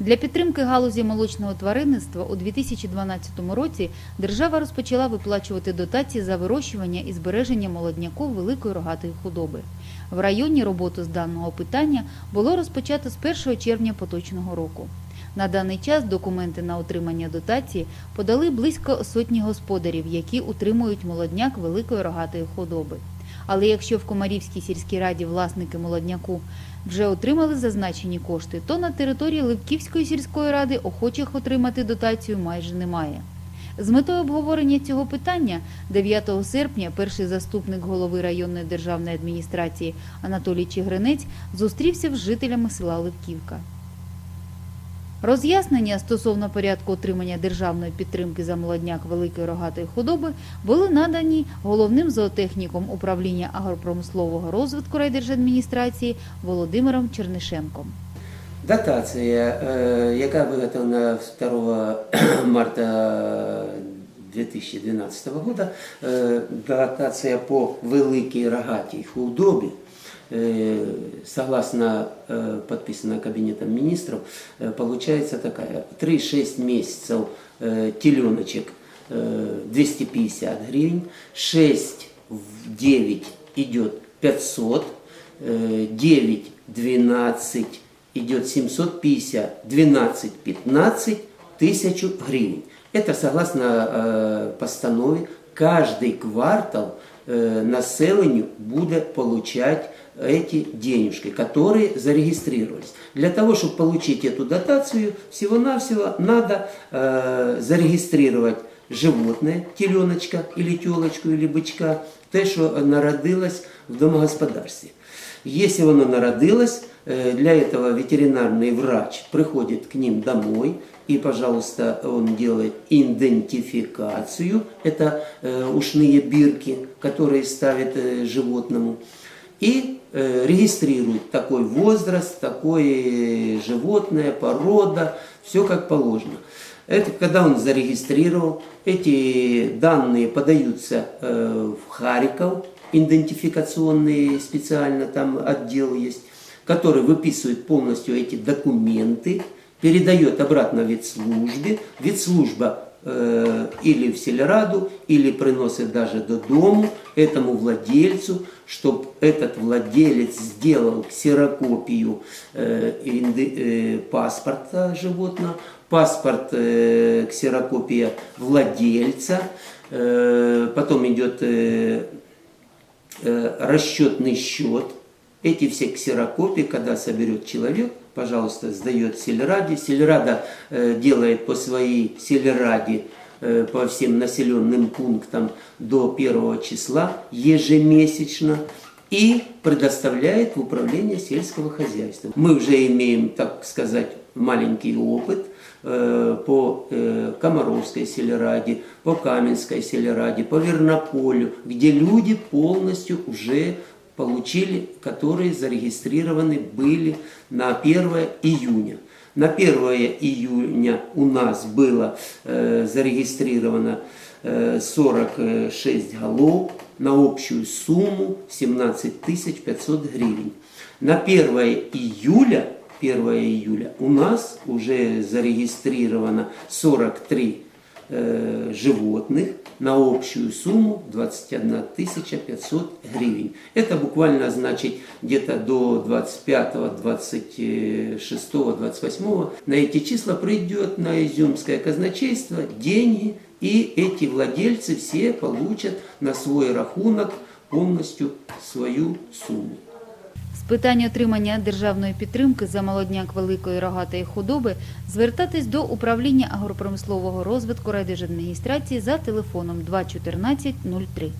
Для підтримки галузі молочного тваринництва у 2012 році держава розпочала виплачувати дотації за вирощування і збереження молодняку великої рогатої худоби. В районі роботу з даного питання було розпочато з 1 червня поточного року. На даний час документи на отримання дотації подали близько сотні господарів, які утримують молодняк великої рогатої худоби. Але якщо в Комарівській сільській раді власники молодняку вже отримали зазначені кошти, то на території Левківської сільської ради охочих отримати дотацію майже немає. З метою обговорення цього питання 9 серпня перший заступник голови районної державної адміністрації Анатолій Чигринець зустрівся з жителями села Левківка. Роз'яснення стосовно порядку отримання державної підтримки за молодняк великої рогатої худоби були надані головним зоотехніком управління агропромислового розвитку райдержадміністрації Володимиром Чернишенком. Дотація, е, яка виготовлена 2 марта 2012 года, е, дотація по великій рогатій худобі, е, согласно э, подписанной Кабинетом министров, э, получается такая. 3-6 месяцев э, теленочек э, 250 гривен, 6 в 9 идет 500, э, 9-12 идет 750, 12-15 тысячу гривен. Это согласно э, постанове каждый квартал э, населению будет получать эти денежки, которые зарегистрировались. Для того, чтобы получить эту дотацию, всего-навсего надо э, зарегистрировать животное, теленочка или телочку, или бычка, те, що народилось в домогосподарстве. Если оно народилось, для этого ветеринарный врач приходит к ним домой, и, пожалуйста, он делает идентификацию, это ушные бирки, которые ставят животному, и регистрирует такой возраст, такое животное, порода, все как положено. Это когда он зарегистрировал, эти данные подаются э, в Харьков, идентификационный специально там отдел есть, который выписывает полностью эти документы, передает обратно ветслужбе, ветслужба э, или в сельраду, или приносит даже до дому этому владельцу, чтобы этот владелец сделал ксерокопию э, инди- э, паспорта животного, паспорт, э, ксерокопия владельца, э, потом идет э, э, расчетный счет. Эти все ксерокопии, когда соберет человек, пожалуйста, сдает сельраде. Сельрада э, делает по своей сельраде э, по всем населенным пунктам до первого числа ежемесячно и предоставляет в управление сельского хозяйства. Мы уже имеем, так сказать, маленький опыт э, по э, Комаровской сельраде, по Каменской сельраде, по Вернополю, где люди полностью уже получили, которые зарегистрированы были на 1 июня. На 1 июня у нас было э, зарегистрировано э, 46 голов на общую сумму 17 500 гривен. На 1 июля, 1 июля у нас уже зарегистрировано 43 э, животных на общую сумму 21 500 гривен. Это буквально значит где-то до 25, 26, 28 на эти числа придет на Изюмское казначейство деньги, и эти владельцы все получат на свой рахунок полностью свою сумму. З питання отримання державної підтримки за молодняк великої рогатої худоби звертатись до управління агропромислового розвитку райдержадміністрації за телефоном 214 03.